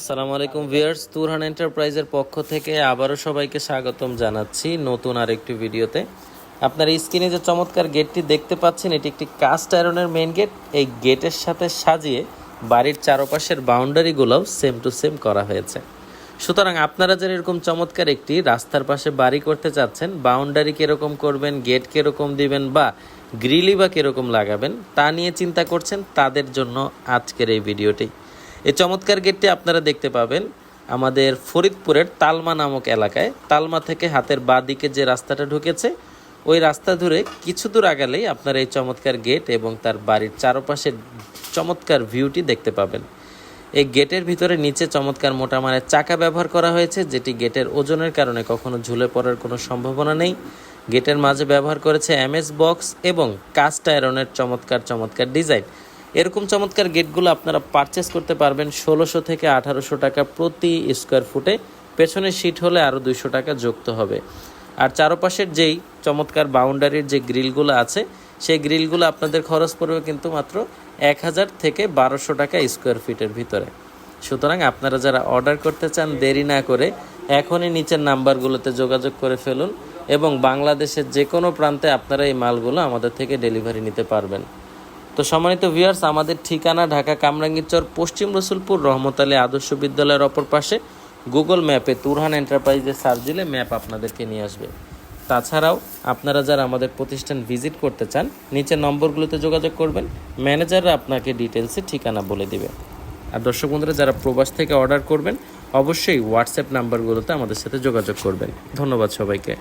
আসসালামু আলাইকুম ভিউয়ার্স, তুরহান এন্টারপ্রাইজের পক্ষ থেকে আবারও সবাইকে স্বাগতম জানাচ্ছি নতুন আরেকটি ভিডিওতে। আপনার স্ক্রিনে যে চমৎকার গেটটি দেখতে পাচ্ছেন, এটি একটি কাস্ট আয়রনের মেইন গেট এই গেটের সাথে সাজিয়ে বাড়ির চারপাশের বাউন্ডারিগুলোও সেম টু সেম করা হয়েছে। সুতরাং আপনারা যারা এরকম চমৎকার একটি রাস্তার পাশে বাড়ি করতে চাচ্ছেন, বাউন্ডারি কীরকম করবেন গেট কীরকম দিবেন বা গ্রিলই বা কীরকম লাগাবেন, তা নিয়ে চিন্তা করছেন, তাদের জন্য আজকের এই ভিডিওটি। এই চমৎকার গেটটি আপনারা দেখতে পাবেন আমাদের ফরিদপুরের তালমা নামক এলাকায়। তালমা থেকে হাতের বাঁ দিকে যে রাস্তাটা ঢুকেছে, ওই রাস্তা ধরে কিছু দূর আগালেই আপনারা এই চমৎকার গেট এবং তার বাড়ির চারপাশের চমৎকার ভিউটি দেখতে পাবেন। এই গেটের ভিতরে নিচে চমৎকার মোটা মানের চাকা ব্যবহার করা হয়েছে, যেটি গেটের ওজনের কারণে কখনো ঝুলে পড়ার কোনো সম্ভাবনা নেই। গেটের মাঝে ব্যবহার করেছে এমএস বক্স এবং কাস্ট আয়রনের চমৎকার চমৎকার ডিজাইন। এরকম চমৎকার গেটগুলো আপনারা পারচেস করতে পারবেন ষোলোশো থেকে আঠারোশো টাকা প্রতি স্কোয়ার ফুটে পেছনের সিট হলে আরও দুইশো টাকা যুক্ত হবে। আর চারপাশের যেই চমৎকার বাউন্ডারির যে গ্রিলগুলো আছে, সেই গ্রিলগুলো আপনাদের খরচ পড়বে কিন্তু মাত্র এক হাজার থেকে বারোশো টাকা স্কোয়ার ফিটের ভিতরে। সুতরাং আপনারা যারা অর্ডার করতে চান, দেরি না করে এখনই নিচের নাম্বারগুলোতে যোগাযোগ করে ফেলুন এবং বাংলাদেশের যে কোনো প্রান্তে আপনারা এই মালগুলো আমাদের থেকে ডেলিভারি নিতে পারবেন। তো সম্মানিত ভিউয়ার্স আমাদের ঠিকানা ঢাকা কামরাঙ্গীরচর, পশ্চিম রসুলপুর, রহমত আলী আদর্শ বিদ্যালয়ের অপর পাশে। গুগল ম্যাপে তুরহান এন্টারপ্রাইজে সার্চ দিলে ম্যাপ আপনাদেরকে নিয়ে আসবে। তাছাড়াও, আপনারা যারা আমাদের প্রতিষ্ঠান ভিজিট করতে চান, নিচের নম্বরগুলোতে যোগাযোগ করবেন। ম্যানেজাররা আপনাকে ডিটেলসে ঠিকানা বলে দিবে। আর দর্শক বন্ধুরা, যারা প্রবাস থেকে অর্ডার করবেন, অবশ্যই হোয়াটসঅ্যাপ নাম্বারগুলোতে আমাদের সাথে যোগাযোগ করবেন। ধন্যবাদ সবাইকে।